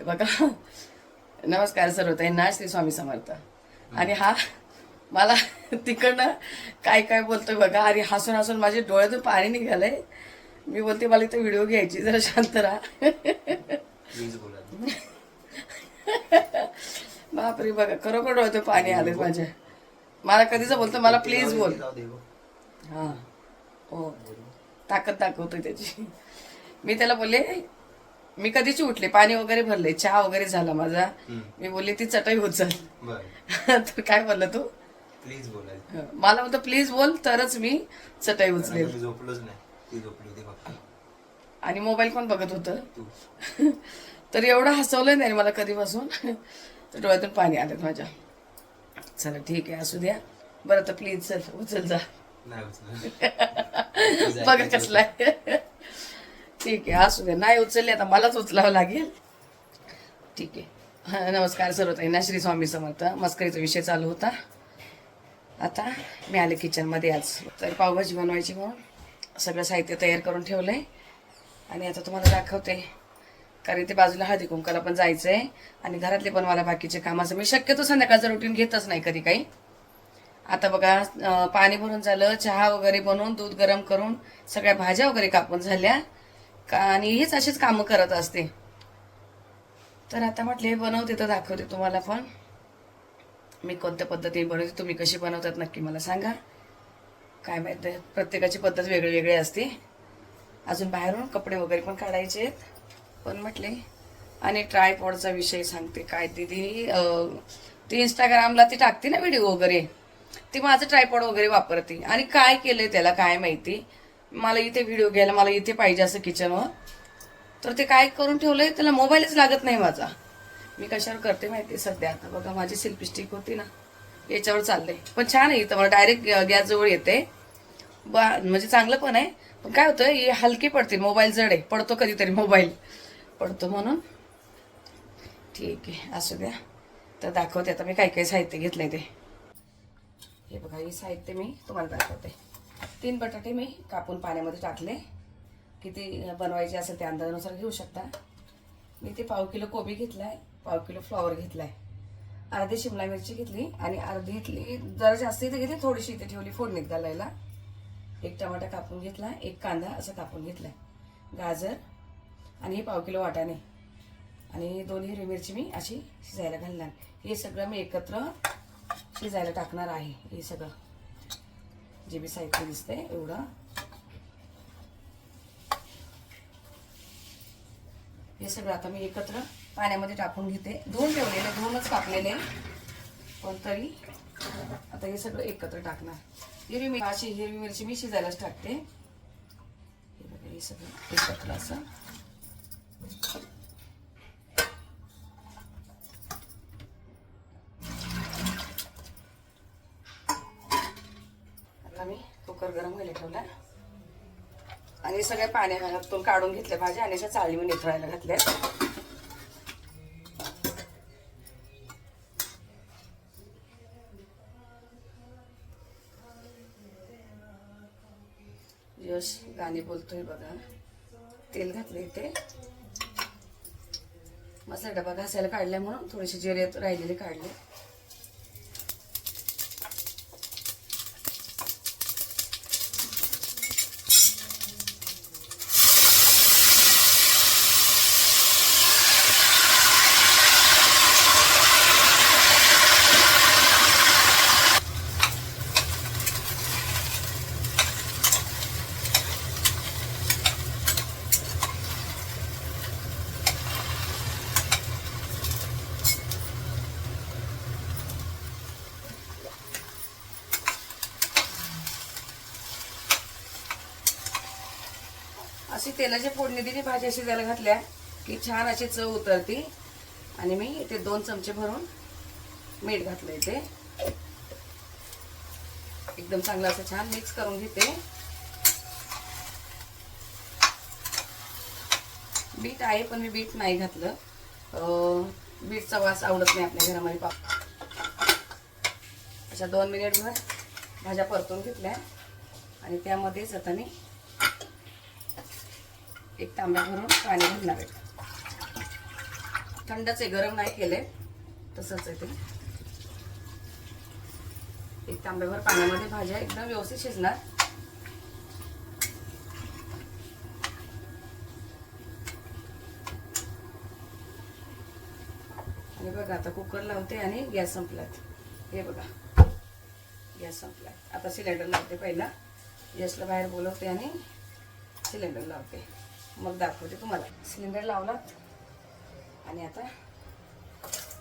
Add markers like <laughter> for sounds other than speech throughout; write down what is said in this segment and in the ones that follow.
बघा. नमस्कार सर्वताईंना श्री स्वामी समर्थ. आणि हा मला तिकडनं काय काय बोलतोय बघा. आणि हसून हसून माझे डोळ्यातून पाणी निघालंय. मी बोलते मला इथं व्हिडिओ घ्यायची जरा शांत राहा. बापरे बघा खरोखर डोळ्यातून पाणी आले माझ्या. मला कधीच बोलतो मला प्लीज बोल. हा. हो. ताकद दाखवतोय त्याची. मी त्याला बोलले मी कधीची उठले? पाणी वगैरे भरले चहा वगैरे झाला माझा. मी बोलले ती चटई उचल बरं. <laughs> तर काय बोलला तू? प्लीज बोला मला म्हणतो प्लीज बोल तरच मी चटई झोपलोच नाही. होती फक्त. आणि मोबाईल कोण बघत होतं? तू. <laughs> तर एवढं हसवलं नाही मला कधीपासून. <laughs> तर डोळ्यातून पाणी आलं माझ्या. चला ठीक आहे असू द्या. बरं तर प्लीज चल उचल जा. बघा कसला आहे. ठीक आहे असू दे नाही उचलले आता मलाच उचलावं लागेल. ठीक आहे. हा, नमस्कार सर्वताईंना श्री स्वामी समर्थ. मस्करीचा विषय चालू होता. आता मी आले किचनमध्ये आज. तर पावभाजी बनवायची म्हणून सगळं साहित्य तयार करून ठेवलं आहे आणि आता तुम्हाला दाखवते. कारण ते बाजूला हळदी कुंकाला पण जायचं आहे आणि घरातले पण मला बाकीचे कामाचं मी शक्यतो संध्याकाळचं रुटीन घेतच नाही कधी काही. आता बघा पाणी भरून झालं चहा वगैरे बनवून दूध गरम करून सगळ्या भाज्या वगैरे कापून झाल्या. का आणि हेच अशीच कामं करत असते. तर आता म्हटले बनवते तर दाखवते तुम्हाला पण. मी कोणत्या पद्धतीने बनवते तुम्ही कशी बनवतात नक्की मला सांगा. काय माहिती प्रत्येकाची पद्धत वेगळी वेगळी असते. अजून बाहेरून कपडे वगैरे पण काढायचे आहेत. पण म्हटले आणि ट्रायपॉडचा विषय सांगते. काय दिदी ती ती इंस्टाग्रामला ती टाकते ना व्हिडिओ वगैरे. ती माझं ट्रायपॉड वगैरे वापरते. आणि काय केलंय त्याला काय माहिती? मला इथे व्हिडिओ घ्यायला मला इथे पाहिजे असं किचनवर तर ते काय करून ठेवलंय? त्याला मोबाईलच लागत नाही माझा. मी कशावर करते माहिती सध्या? आता बघा माझी सेल्फी स्टिक होती ना याच्यावर चाललंय. पण छान आहे इथं मला डायरेक्ट गॅसजवळ येते. बा म्हणजे चांगलं पण आहे. पण काय होतं हे हलकी पडते मोबाईल जड आहे. पडतो कधीतरी मोबाईल पडतो म्हणून. ठीक आहे असू द्या. तर दाखवते आता मी काय काय साहित्य घेतलंय ते. हे बघा हे साहित्य मी तुम्हाला दाखवते. तीन बटाटे मी कापून पाण्यामध्ये टाकले. किती बनवायचे असेल त्या अंदाजानुसार घेऊ शकता. मी ते पाव किलो कोबी घेतला आहे पाव किलो फ्लॉवर घेतला आहे अर्धी शिमला मिरची घेतली आणि अर्धी इथली जरा जास्त इथे घेतली थोडीशी इथे ठेवली फोडणीत घालायला. एक टमाटा कापून घेतला एक कांदा असं कापून घेतला गाजर आणि हे पाव किलो वाटाणे. आणि दोन हिरवी मिरची मी अशी शिजायला घालणार. हे सगळं मी एकत्र शिजायला टाकणार आहे हे सगळं. जे बी साहित्य दिसते एवढं. हे सगळं आता मी एकत्र पाण्यामध्ये टाकून घेते. धुवून ठेवलेले धुवूनच कापलेले. पण तरी आता हे सगळं एकत्र टाकणार. हिरवी मिरची अशी हिरवी मिरची मी शिजायलाच टाकते. हे बघा हे सगळं एकत्र असं. आता मी कुकर गरम व्हायला ठेवला. आणि सगळ्या पाण्यातून काढून घेतल्या भाज्या आणि अशा चाळीवर निथळायला घातल्या. यश गाणी बोलतोय बघा. तेल घातले इथे मसाला डबा घासायला काढलाय म्हणून थोडेसे जिरे राहिलेले काढले अशी तेलाची फोडणी दिली भाज्या शिजायला घातल्या. की छान अशी चव उतरती. आणि मी इथे दोन चमचे भरून मीठ घातलं इथे. एकदम चांगलं असं छान मिक्स करून घेते. बीट आहे पण मी बीट नाही घातलं. बीटचा वास आवडत नाही आपल्या घरामध्ये पा अशा दोन मिनिटभर भाज्या परतून घेतल्या. आणि त्यामध्येच आता मी एक तांब्या भरून पाणी घालणार आहे. थंडच आहे गरम नाही केले तसंच आहे ते. एक तांब्याभर पाण्यामध्ये भाज्या एकदम व्यवस्थित शिजणार. आणि बघा आता कुकर लावते आणि गॅस संपलात हे बघा. गॅस संपलाय. आता सिलेंडर लावते पहिला. गॅसला बाहेर बोलवते आणि सिलेंडर लावते. मग दाखवते तुम्हाला. सिलेंडर लावलात आणि आता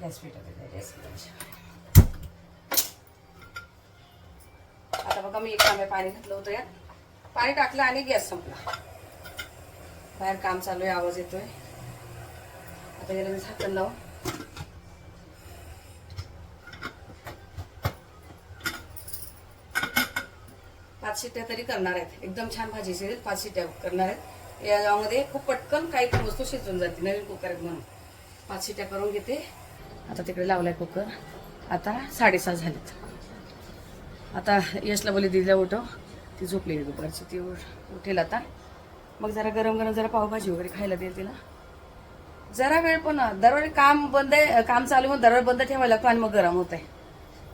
गॅस पेटवते गॅस आता बघा मी एक तांब्या पाणी घातलं होतं यात. पाणी टाकलं आणि गॅस संपला. बाहेर काम चालू आहे आवाज येतोय. आता याला मी झाकण लावून पाच शिट्ट्या तरी करणार आहेत. एकदम छान भाजी शिरेल पाच शिट्ट्या करणार आहेत. यामध्ये खूप पटकन काही पण वस्तू शिजून जाते नवीन कुकर म्हणून. पाच शिट्या करून घेते. आता तिकडे लावलाय कुकर. आता साडेसहा झालेत. आता यशला बोली दिला उठव. ती झोपलेली दुपारची. ती उठ- उठेल आता. मग जरा गरम गरम जरा पावभाजी वगैरे खायला देईल तिला. जरा वेळ पण दरवेळी काम बंद आहे काम चालू मग दरवेळ बंद ठेवायला लागतो आणि मग गरम होत आहे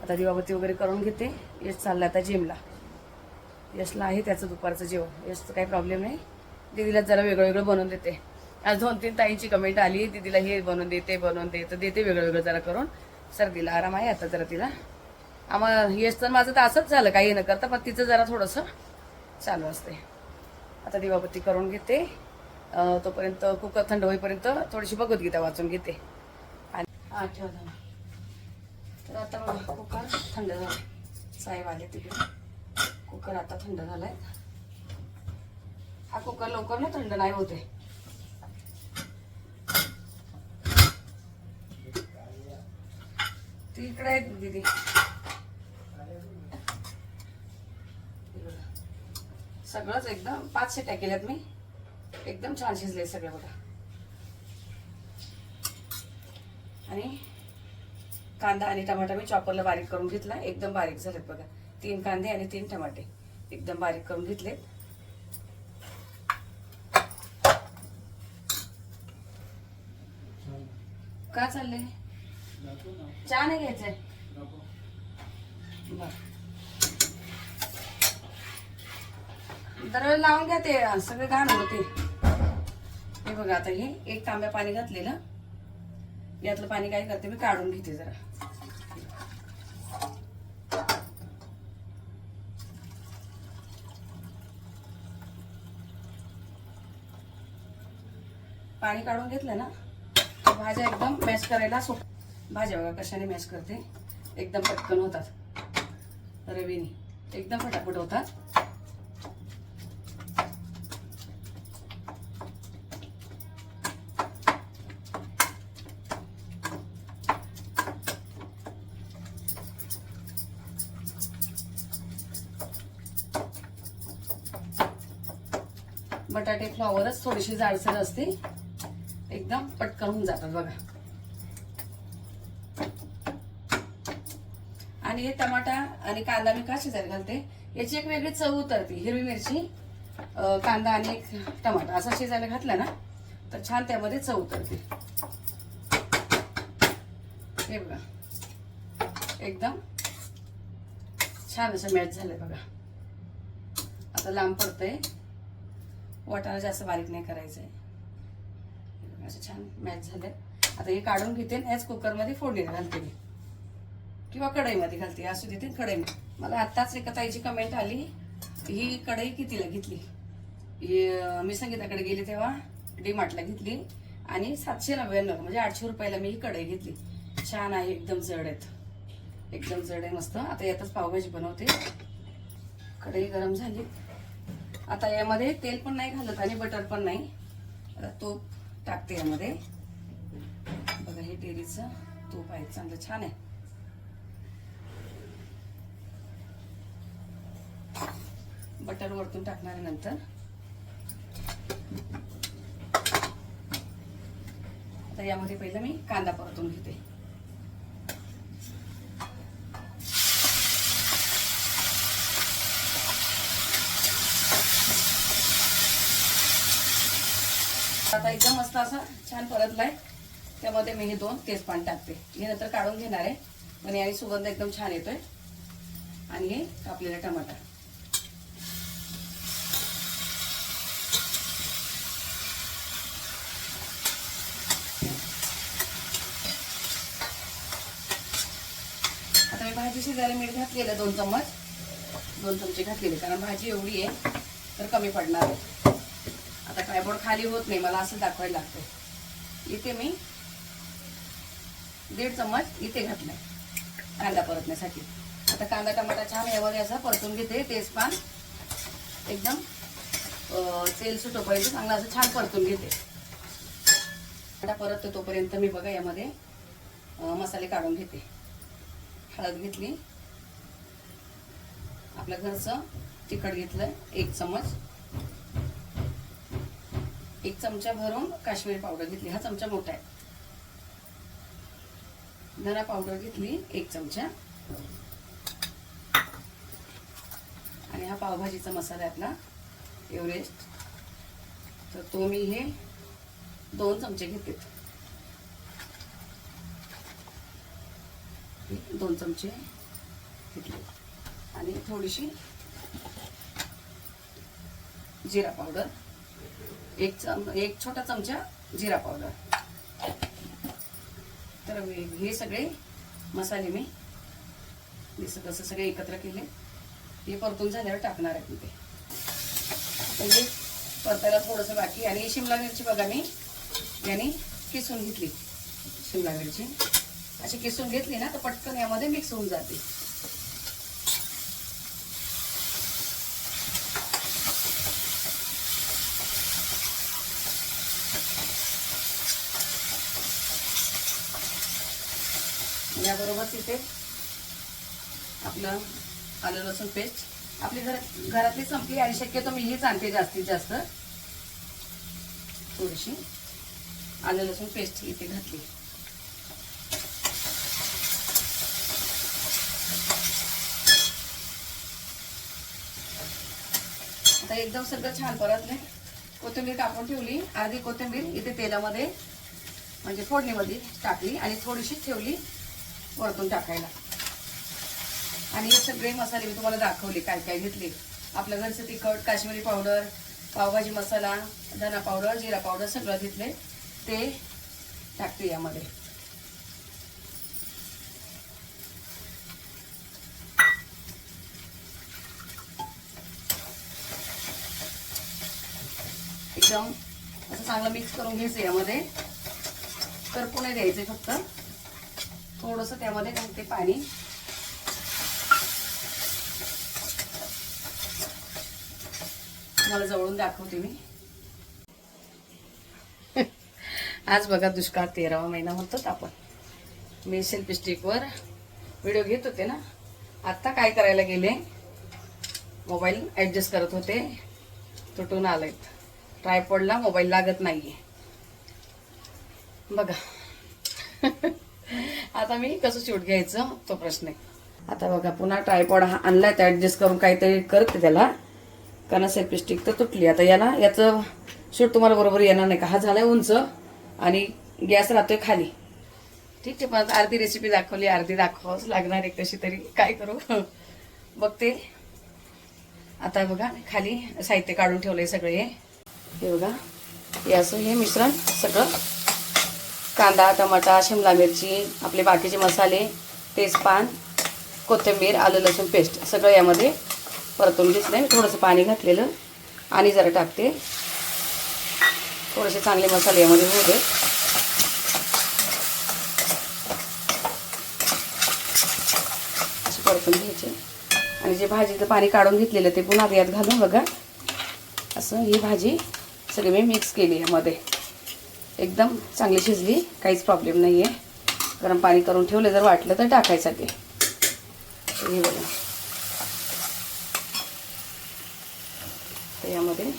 आता दिवाबत्ती वगैरे करून घेते. यश चाललं आता जिमला यशला आहे त्याचं दुपारचं जेवण. यशचं काही प्रॉब्लेम नाही. दीदीला जरा वेगळं वेगळं बनवून देते. आज दोन तीन ताईंची कमेंट आली दीदीला हे बनवून देते बनवून दे तर देते वेगळं वेगळं जरा करून. सर्दीला आराम आहे आता जरा तिला. आम्हाला यश तर माझं तर असंच झालं काही न करता पण तिचं जरा थोडंसं चालू असते आता दिवाबत्ती करून घेते. तोपर्यंत कुकर थंड होईपर्यंत थोडीशी भगवद्गीता वाचून घेते. आणि ठेवा तर आता कुकर थंड झाला साहेब आले तिकडे. कुकर आता थंड झालाय. हा कुकर लवकर ना थंड नाही होते. ती इकडे आहेत दीदी. सगळंच एकदम पाच शिट्या केल्यात मी. एकदम छान शिजले सगळे बघा. आणि कांदा आणि टमाटा मी चॉपरला बारीक करून घेतला. एकदम बारीक झालेत बघा. तीन कांदे आणि तीन टमाटे. एकदम बारीक करून घेतलेत. का चालले चहा नाही घ्यायचंय. बर दरवेळेला लावून घ्या ते सगळे घाण होते. हे बघा आता हे एक तांब्या पाणी घातलेलं. यातलं पाणी काय करते मी काढून घेते जरा. पाणी काढून घेतलं ना? भाज्या एकदम मॅश करायला सोप भाज्या बघा कशाने मॅश करते. एकदम पटकन होतात. रवीने एकदम फटाफट होतात. बटाटे फ्लॉवरच थोडीशी जाडसर असते. एकदम पटकन होऊन जातात बघा. आणि हे टमाटा आणि कांदा मी का शिजायला घालते? याची एक वेगळी चव उतरते हिरवी मिरची कांदा आणि एक टमाटा. असा शिजायला घातला ना तर छान त्यामध्ये चव उतरते. हे बघा. एकदम छान असं मॅच झालंय बघा. आता लांब पडतंय. वाटाणा जास्त बारीक नाही करायचंय. आहे असं छान मॅच झाले आता हे काढून घेते आणि याच कुकरमध्ये फोडणीला घालते मी. किंवा कढईमध्ये घालते असू देते कढई. मला आत्ताच एका ताईची कमेंट आली. ही कढई कितीला घेतली? मी संगीताकडे गेले तेव्हा डी मार्टला घेतली. आणि सातशे नव्याण्णव म्हणजे आठशे रुपयाला मी ही कढई घेतली. छान आहे एकदम जड आहेत. एकदम जड आहे मस्त. आता यातच पावभाजी बनवते. कढई गरम झाली. आता यामध्ये तेल पण नाही घालत आणि बटर पण नाही. तूप टाकते यामध्ये. बघा हे डेअरीचं तूप आहे. चांगलं छान आहे. बटर वरतून टाकणार आहे नंतर. आता यामध्ये पहिलं मी कांदा परतून घेते आता एकदम मस्त असा छान परतलाय. त्यामध्ये मी हे दोन तेजपान टाकते. हे नंतर काढून घेणार आहे. पण याने सुगंध एकदम छान येतोय. आणि हे कापलेला टमाटा आता मी भाजी शिजायला मीठ घातलेलं दोन चम्मच. दोन चमचे घातलेले. कारण भाजी एवढी आहे तर कमी पडणार आहे. आता खाली होत नाही मला असं दाखवायला लागतं इथे मी दीड चम्मच इथे घातलाय कांदा परतण्यासाठी. आता कांदा टमाटा छान यावर असा परतून घेते तेजपान एकदम तेल सुटो पाहिजे चांगलं असं छान परतून घेते. आता परततो तोपर्यंत मी बघा यामध्ये मसाले काढून घेते. हळद घेतली. आपल्या घरचं तिखट घेतलं एक चमच एक चमचा भरून काश्मीरी पावडर घेतली. हा चमचा मोठा आहे. धना पावडर घेतली एक चमचा. आणि हा पावभाजीचा मसाला आहे आपला एव्हरेस्ट. तर तो मी हे दोन चमचे घेते दोन चमचे घेतले. आणि थोडीशी जिरा पावडर. एक चम एक छोटा चमचा जिरा पावडर. तर हे सगळे मसाले मी जसं कसं सगळे एकत्र केले. हे परतून झाल्यावर टाकणार आहे ते. म्हणजे परतायला थोडंसं बाकी आणि शिमला मिरची बघा मी. याने किसून घेतली. शिमला मिरची. अशी किसून घेतली ना तर पटकन यामध्ये मिक्स होऊन जाते. याबरोबर तिथे आपलं आलं लसूण पेस्ट आपली घर घरातली संपली आणि शक्यतो मी हीच आणते जास्तीत जास्त. थोडीशी आलं लसूण पेस्ट इथे घातली. आता एकदम सगळं छान परतले कोथिंबीर टाकून ठेवली. अर्धी कोथिंबीर इथे तेलामध्ये म्हणजे फोडणीमध्ये टाकली आणि थोडीशी ठेवली. वरतून टाकायला. आणि हे सगळे मसाले मी तुम्हाला दाखवले काय काय घेतले. आपल्या घरचं तिखट काश्मीरी पावडर पावभाजी मसाला धना पावडर जिरा पावडर सगळं घेतले. ते टाकते यामध्ये. एकदम असं चांगलं मिक्स करून घ्यायचं यामध्ये. तर पुणे द्यायचे फक्त. थोडंसं त्यामध्ये घालते पाणी. तुम्हाला जवळून दाखवते मी. आज बघा दुष्काळ तेरावा महिना म्हणतो आपण. मी सेल्फी स्टिकवर व्हिडिओ घेत होते ना. आत्ता काय करायला गेले? मोबाईल ॲडजस्ट करत होते. तुटून आलेत. ट्रायपॉडला मोबाईल लागत नाहीये. बघा. <laughs> आता मी कसं शूट घ्यायचं तो प्रश्न आहे. आता बघा पुन्हा ट्रायपॉड हा आणलाय तर ऍडजस्ट करून काहीतरी करते त्याला. कारण सेल्फी स्टिक तर तुटली. आता याला याचं शूट तुम्हाला बरोबर येणार नाही का? हा झालाय उंच आणि गॅस राहतोय खाली. ठीक आहे पण अर्धी रेसिपी दाखवली अर्धी दाखवावंच लागणार आहे कशी तरी. काय करू? <laughs> बघते. आता बघा खाली साहित्य काढून ठेवलंय सगळे. हे हे बघा हे असं हे मिश्रण सगळं. कांदा टमाटा शिमला मिरची आपले बाकीचे मसाले तेजपान कोथिंबीर आलं लसूण पेस्ट सगळं यामध्ये परतून घेतलं मी थोडंसं पाणी घातलेलं आणि जरा टाकते. थोडेसे चांगले मसाले यामध्ये होऊ दे परतून घ्यायचे. आणि जे भाजीचं पाणी काढून घेतलेलं ते पुन्हा यात घालून बघा. असं ही भाजी सगळी मी मिक्स केली यामध्ये. एकदम चांगली शिजली काहीच प्रॉब्लेम नाही आहे गरम पाणी करून ठेवलं जर वाटलं तर टाकायचं ते. हे बघा. तर यामध्ये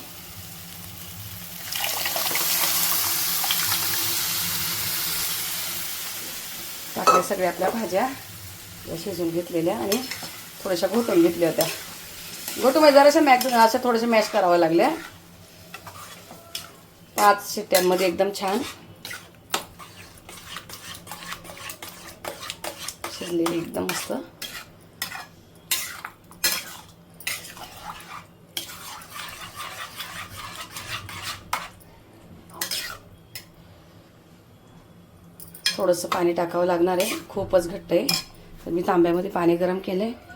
टाकल्या सगळ्या आपल्या भाज्या. या शिजून घेतलेल्या आणि थोड्याशा घोटून घेतल्या होत्या. घोटूमध्ये म्हणजे जराशा मॅक अशा थोड्याशा मॅश कराव्या लागल्या पाच शिट्ट्यांमध्ये एकदम छान. शिजलेली एकदम मस्त. थोडंसं पाणी टाकावं लागणार आहे. खूपच घट्ट आहे. तर मी तांब्यामध्ये पाणी गरम केलं आहे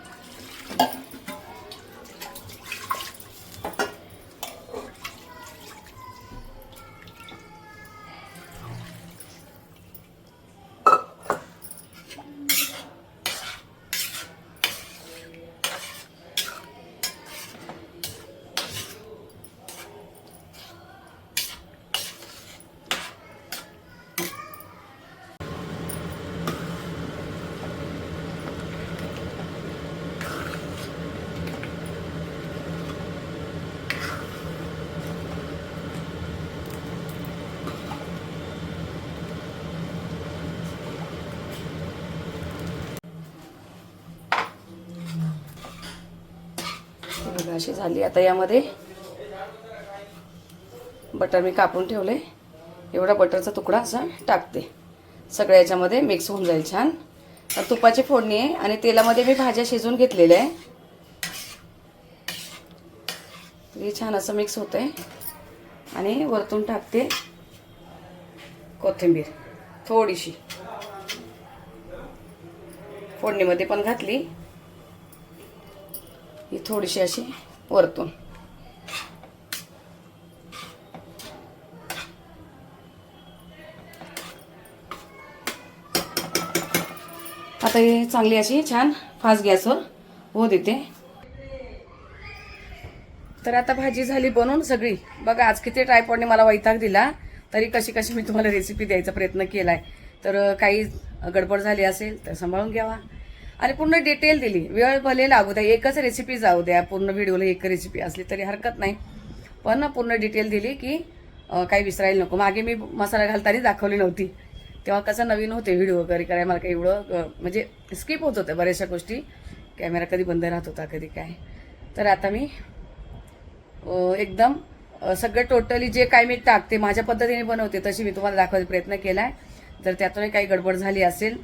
बघा अशी झाली. आता यामध्ये बटर मी कापून ठेवले. एवढा बटरचा तुकडा असा टाकते. सगळ्या याच्यामध्ये मिक्स होऊन जाईल छान. तर तुपाची फोडणी आहे आणि तेलामध्ये मी भाज्या शिजवून घेतलेल्या आहे. हे छान असं मिक्स होतं आहे आणि वरतून टाकते कोथिंबीर. थोडीशी. फोडणीमध्ये पण घातली. ही थोडीशी अशी वरतून. आता ही चांगली अशी छान फास्ट गॅसवर हो देते. तर आता भाजी झाली बनवून सगळी. बघा आज किती ट्रायपॉडने मला वैताग दिला. तरी कशी कशी मी तुम्हाला रेसिपी द्यायचा प्रयत्न केला आहे तर काही गडबड झाली असेल तर सांभाळून घ्यावा. आणि पूर्ण डिटेल दिली. वेळ भले लागू द्या. एकच रेसिपी जाऊ द्या. पूर्ण व्हिडिओला एक रेसिपी असली तरी हरकत नाही. पण पूर्ण डिटेल दिली की काही विसरायला नको. मागे मी मसाला घालताना दाखवली नव्हती. तेव्हा कसं नवीन होते व्हिडिओ वगैरे करायला. मला काही एवढं म्हणजे स्किप होत होतं बऱ्याचशा गोष्टी. कॅमेरा कधी बंद राहत होता कधी काय. तर आता मी एकदम सगळं टोटली जे काय मी टाकते माझ्या पद्धतीने बनवते तशी मी तुम्हाला दाखवायचा प्रयत्न केला आहे जर त्यातूनही काही गडबड झाली असेल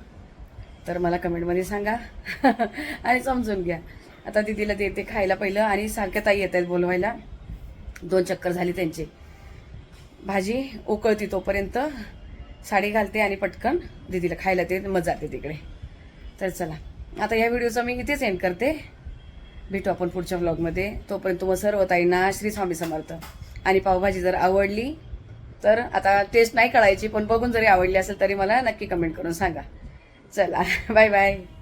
तर मला कमेंटमध्ये सांगा. <laughs> आणि समजून घ्या. आता दिदीला देते खायला पहिलं आणि सारख्या ताई येत आहेत बोलवायला. दोन चक्कर झाली त्यांची. भाजी उकळती तोपर्यंत साडी घालते आणि पटकन दिदीला खायला ते मजा येते तिकडे. तर चला. आता या व्हिडिओचा मी इथेच एंड करते. भेटू आपण पुढच्या व्लॉगमध्ये तोपर्यंत तुम्हाला सर्व ताईंना श्री स्वामी समर्थ. आणि पावभाजी जर आवडली तर आता टेस्ट नाही कळायची पण बघून जरी आवडली असेल तरी मला नक्की कमेंट करून सांगा. 再来拜拜。